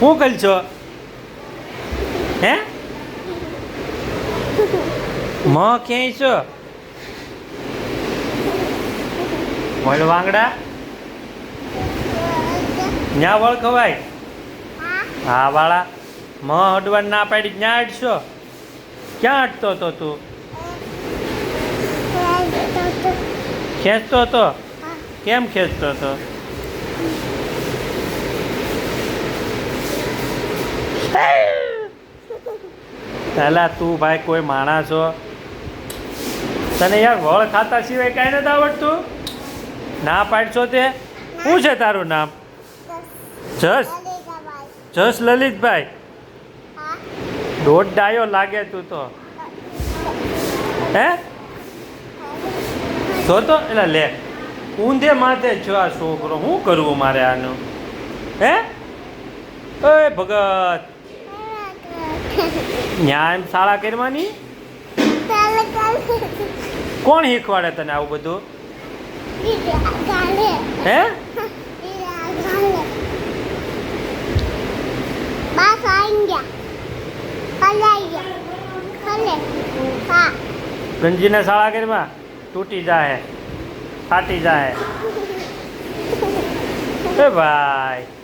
શું કરી છો? હે? મ ક્યાંય છો? વળ વાંગડા? ન્યા વળ ખવાય? હા વાળા. મ હડવા ના પાડી ન્યા અડશો ક્યાં અટતો હતો તું? ખેંચતો હતો? કેમ ખેંચતો હતો? પેલા તું ભાઈ કોઈ માણસ છો તને યાર વળ ખાતા સિવાય કાંઈ નથી આવડતું? ના પાડશો તે? શું છે તારું નામ? જસ જસ? લલિતભાઈ? દોઢ ડાયો લાગે તું તો. હે? જો તો એટલે લે. ઊંધે માથે છો આ છોકરો. શું કરવું મારે આનું? હે? ઓય ભગત. એમ શાળા કરવાની? કોણ શીખવાડે તને આવું બધું? હે? ગંજીને શાળા કરવા તૂટી જાહે ફાટી જાહે. એ ભાઈ.